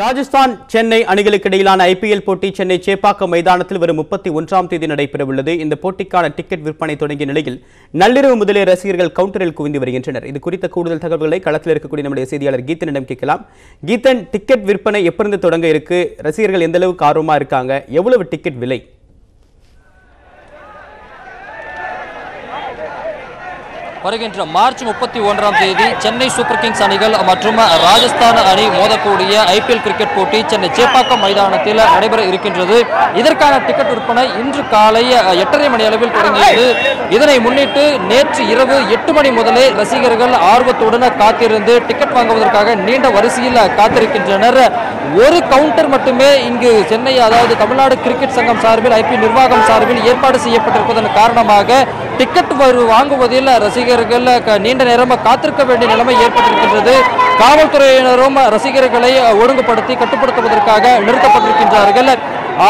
ராஜஸ்தான் சென்னை அணிகளுக்கு இடையிலான ஐபிஎல் போட்டி சென்னை சேப்பாக்கம் மைதானத்தில் வரும் முப்பத்தி ஒன்றாம் தேதி நடைபெறவுள்ளது. இந்த போட்டிக்கான டிக்கெட் விற்பனை தொடங்கிய நிலையில் நள்ளிரவு முதலே ரசிகர்கள் கவுண்டரில் குவிந்து வருகின்றனர். இது குறித்த கூடுதல் தகவல்களை களத்தில் இருக்கக்கூடிய நம்முடைய செய்தியாளர் கீதனிடம் கேட்கலாம். கீதன் டிக்கெட் விற்பனை எப்பிருந்து தொடங்க இருக்கு? ரசிகர்கள் எந்த அளவுக்கு ஆர்வமா இருக்காங்க? எவ்வளவு டிக்கெட் விலை? வருகின்ற மார்ச் முப்பத்தி ஒன்றாம் தேதி சென்னை சூப்பர் கிங்ஸ் அணிகள் மற்றும் ராஜஸ்தான் அணி மோதக்கூடிய ஐபிஎல் கிரிக்கெட் போட்டி சென்னை சேப்பாக்கம் மைதானத்தில் நடைபெற இருக்கின்றது. இதற்கான டிக்கெட் விற்பனை இன்று காலை எட்டரை மணி அளவில் தொடங்கியது. இதனை முன்னிட்டு நேற்று இரவு எட்டு மணி முதலே ரசிகர்கள் ஆர்வத்துடன் காத்திருந்து டிக்கெட் வாங்குவதற்காக நீண்ட வரிசையில் காத்திருக்கின்றனர். ஒரு கவுண்டர் மட்டுமே இங்கு சென்னை அதாவது தமிழ்நாடு கிரிக்கெட் சங்கம் சார்பில் ஐபிஎல் நிர்வாகம் சார்பில் ஏற்பாடு செய்யப்பட்டிருப்பதன் காரணமாக டிக்கெட் வாங்குவதில் ரசிகர்கள் நீண்ட நேரம் காத்திருக்க வேண்டிய நிலைமை ஏற்பட்டிருக்கின்றது. காவல்துறையினரும் ரசிகர்களை ஒழுங்குபடுத்தி கட்டுப்படுத்துவதற்காக நிறுத்தப்பட்டிருக்கின்றார்கள்.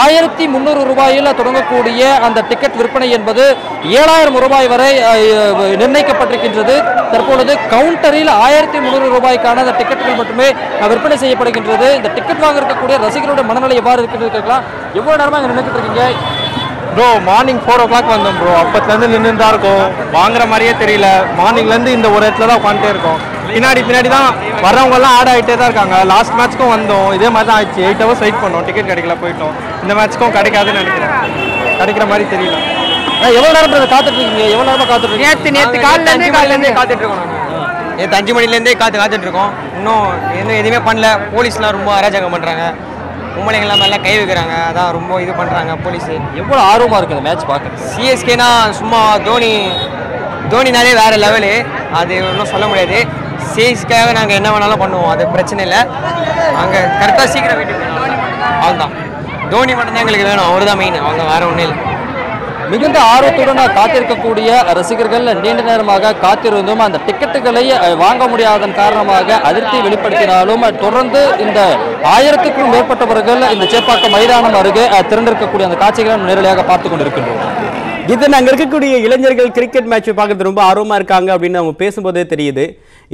ஆயிரத்தி முந்நூறு ரூபாயில் தொடங்கக்கூடிய அந்த டிக்கெட் விற்பனை என்பது ஏழாயிரம் ரூபாய் வரை நிர்ணயிக்கப்பட்டிருக்கின்றது. தற்பொழுது கவுண்டரில் ஆயிரத்தி முந்நூறு ரூபாய்க்கான அந்த டிக்கெட்டுகள் மட்டுமே விற்பனை செய்யப்படுகின்றது. இந்த டிக்கெட் வாங்க இருக்கக்கூடிய ரசிகர்களுடைய மனநிலை எவ்வாறு இருக்கின்றது கேட்கலாம். எவ்வளவு நேரமா நினைக்கிட்டு இருக்கீங்க? Bro morning four o'clock வந்தோம் ப்ரோ அப்பத்துலேருந்து நின்று தான் இருக்கோம். வாங்குற மாதிரியே தெரியல. மார்னிங்லேருந்து இந்த ஒரு இடத்துல தான் உட்காந்துட்டே இருக்கோம். பின்னாடி பின்னாடி தான் வரவங்கெல்லாம் ஆட் ஆகிட்டே தான் இருக்காங்க. லாஸ்ட் மேட்ச்க்கும் வந்தோம். இதே மாதிரி தான் ஆயிடுச்சு. எயிட் ஹவர்ஸ் வெயிட் பண்ணோம். டிக்கெட் கிடைக்கல போயிட்டோம். இந்த மேட்ச்க்கும் கிடைக்காதுன்னு நினைக்கிறேன். கிடைக்கிற மாதிரி தெரியல. அஹ், எவ்வளவு நேரம் காத்துட்டு இருக்கீங்க? எவ்வளவு நேரமா காத்துட்டு இருக்கீங்க? நேத்து நேத்து காலையில இருந்தே காலையில இருந்தே காத்துட்டு இருக்கோம். நேத்து அஞ்சு மணில இருந்தே காத்து காத்துட்டு இருக்கோம். இன்னும் எதுவும் எதுவுமே பண்ணல. போலீஸ்லாம் ரொம்ப அராஜகம் பண்றாங்க. பொம்பளைங்களாம் மேல கை வைக்கிறாங்க. அதான் ரொம்ப இது பண்றாங்க போலீஸ் எவ்வளவு ஆர்வமா இருக்கு இந்த மேட்ச் பார்க்க சிஎஸ்கேனா சும்மா தோனி தோனினாலே வேற லெவலு அது ஒன்றும் சொல்ல முடியாது. சிஎஸ்கேவை நாங்கள் என்ன வேணாலும் பண்ணுவோம். அது பிரச்சனை இல்லை. அங்கே கரெக்டாக சீக்கிரம் வீட்டுக்கு அவன் தான் தோனி மட்டும்தான் எங்களுக்கு வேணும். அவர் தான் மெயின் அவங்க வேற ஒன்றும் இல்லை. மிகுந்த ஆர்வத்துடன் காத்திருக்கக்கூடிய ரசிகர்கள் நீண்ட நேரமாக காத்திருந்தும் அந்த டிக்கெட்டுகளை வாங்க முடியாதன் காரணமாக அதிருப்தி வெளிப்படுத்தினாலும் தொடர்ந்து இந்த ஆயிரத்துக்கும் மேற்பட்டவர்கள் இந்த சேப்பாக்கம் மைதானம் அருகே திரண்டிருக்கக்கூடிய அந்த காட்சிகளை நேரடியாக பார்த்து கொண்டிருக்கின்றோம். இது அங்க இருக்கக்கூடிய இளைஞர்கள் கிரிக்கெட் மேட்ச் பார்க்கறது ரொம்ப ஆர்வமா இருக்காங்க அப்படின்னு அவங்க பேசும்போதே தெரியுது.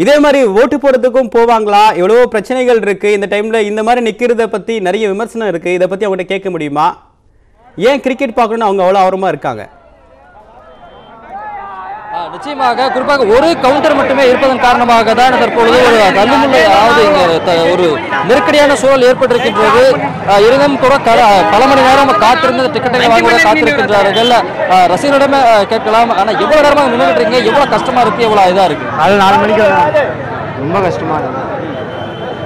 இதே மாதிரி ஓட்டு போறதுக்கும் போவாங்களா? எவ்வளவோ பிரச்சனைகள் இருக்கு. இந்த டைம்ல இந்த மாதிரி நிக்கிறத பத்தி நிறைய விமர்சனம் இருக்கு. இதை பத்தி அவங்ககிட்ட கேட்க முடியுமா? ஏன் கிரிக்கெட் பார்க்கணும்னு அவங்க அவ்வளோ ஆர்வமா இருக்காங்க? நிச்சயமாக குறிப்பாக ஒரு கவுண்டர் மட்டுமே இருப்பதன் காரணமாக தான் தற்பொழுது ஒரு தள்ளுமுள்ளை அதாவது இங்க ஒரு நெருக்கடியான சூழல் ஏற்பட்டிருக்கின்றது இருந்தும் கூட பல மணி நேரம் காத்திருந்து டிக்கெட்டை வாங்க காத்திருக்கின்றார்கள். ஆ, கேட்கலாம். ஆனா எவ்வளவு நேரமாக நின்றுட்டு இருக்கீங்க? எவ்வளவு கஷ்டமா இருக்கு? எவ்வளவு இதா இருக்கு? காலைல நாலு மணிக்கு ரொம்ப கஷ்டமா இருக்கு.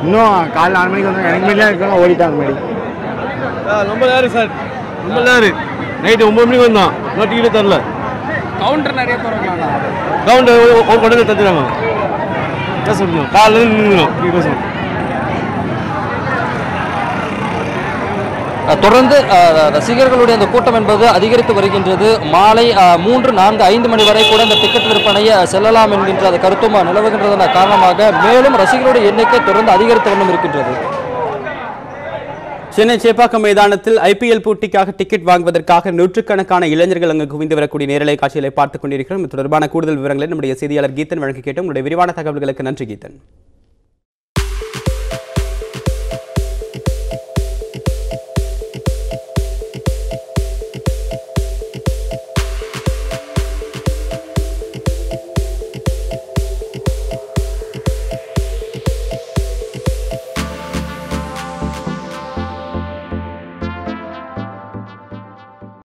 இன்னும் காலைல நாலு மணிக்கு வந்தோம் எனக்கு மணிலாம் இருக்கணும் ஓடிட்டாங்க மணி ரொம்ப நேரம் சார் நேரம் நைட்டு ஒம்பது மணிக்கு வந்தோம் இன்னும் டிக்கெட் தரல. கவுண்டர் நிறைய போகிறாங்க கவுண்டர் ஒரு கொண்டு வந்து தந்துடுறாங்க. என்ன சொல்லணும் காலையில் நின்றுடும் சொல்லணும் ஆ, தொடர்ந்து ரசிகர்களுடைய அந்த கூட்டம் என்பது அதிகரித்து வருகின்றது. மாலை மூன்று நான்கு ஐந்து மணி வரை கூட இந்த டிக்கெட் விற்பனை ஆ, செல்லலாம் என்கின்ற அந்த கருத்தும் நிலவுகின்றதன் காரணமாக மேலும் ரசிகர்களுடைய எண்ணிக்கை தொடர்ந்து அதிகரித்து வண்ணம் இருக்கின்றது. சென்னை சேப்பாக்கம் மைதானத்தில் ஐபிஎல் போட்டிக்காக டிக்கெட் வாங்குவதற்காக நூற்றுக்கணக்கான இளைஞர்கள் அங்கு குவிந்து வரக்கூடிய நேரலை காட்சிகளை பார்த்துக் கொண்டிருக்கிறோம். தொடர்பான கூடுதல் விவரங்களை நம்முடைய செய்தியாளர் கீதன் வழங்கி கேட்டோம். உங்களுடைய விரிவான தகவல்களுக்கு நன்றி கீதன்